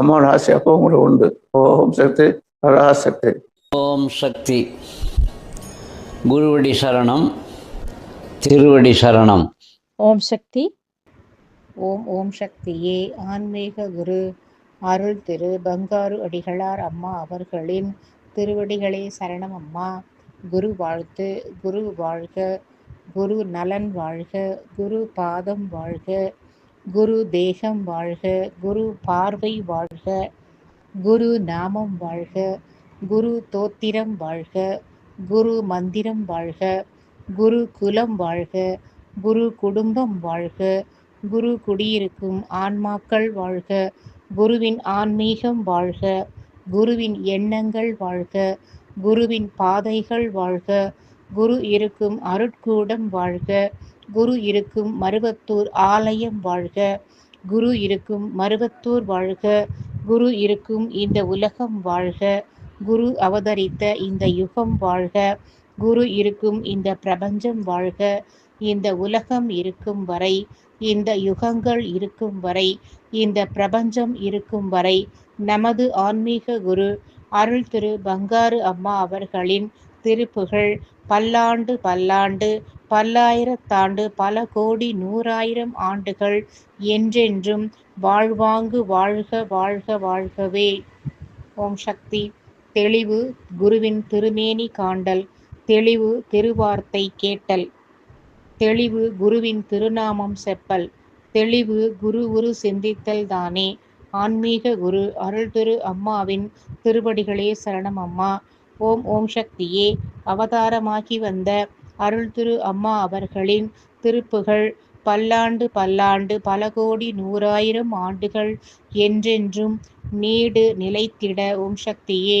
ஆசை அப்போ உங்களுக்கு உண்டு. ஓம் சக்தி பராசக்தி ஓம் சக்தி. குருவடி சரணம் திருவடி சரணம். ஓம் சக்தி. ஓம் ஓம் சக்தியே ஆன்மீக குரு அருள் திரு பங்காரு அடிகளார் அம்மா அவர்களின் திருவடிகளே சரணம் அம்மா. குரு வாழ்த்து குரு வாழ்க குரு நலன் வாழ்க குரு பாதம் வாழ்க குரு தேகம் வாழ்க குரு பார்வை வாழ்க குரு நாமம் வாழ்க குரு தோத்திரம் வாழ்க குரு மந்திரம் வாழ்க குரு குலம் வாழ்க குரு குடும்பம் வாழ்க குரு குடியிருக்கும் ஆன்மாக்கள் வாழ்க குருவின் ஆன்மீகம் வாழ்க குருவின் எண்ணங்கள் வாழ்க குருவின் பாதைகள் வாழ்க குரு இருக்கும் அருட்கூடம் வாழ்க. குரு இருக்கும் மருவத்தூர் ஆலயம் வாழ்க. குரு இருக்கும் மருவத்தூர் வாழ்க. குரு இருக்கும் இந்த உலகம் வாழ்க. குரு அவதரித்த இந்த யுகம் வாழ்க. குரு இருக்கும் இந்த பிரபஞ்சம் வாழ்க. இந்த உலகம் இருக்கும் வரை இந்த யுகங்கள் இருக்கும் வரை இந்த பிரபஞ்சம் இருக்கும் வரை நமது ஆன்மீக குரு அருள் திரு பங்காரு அம்மா அவர்களின் திருப்புகழ் பல்லாண்டு பல்லாண்டு பல்லாயிரத்தாண்டு பல கோடி நூறாயிரம் ஆண்டுகள் என்றென்றும் வாழ்வாங்கு வாழ்க வாழ்க வாழ்கவே. ஓம் சக்தி. தெளிவு குருவின் திருமேனி காண்டல். தெளிவு திருவார்த்தை கேட்டல். தெளிவு குருவின் திருநாமம் செப்பல். தெளிவு குரு உரு சிந்தித்தல் தானே. ஆன்மீக குரு அருள் திரு அம்மாவின் திருவடிகளே சரணம் அம்மா. ஓம் ஓம் சக்தியே. அவதாரமாகி வந்த அருள் திரு அம்மா அவர்களின் திருப்புகள் பல்லாண்டு பல்லாண்டு பல கோடி நூறாயிரம் ஆண்டுகள் என்றென்றும் நீடு நிலைத்திட. ஓம் சக்தியே.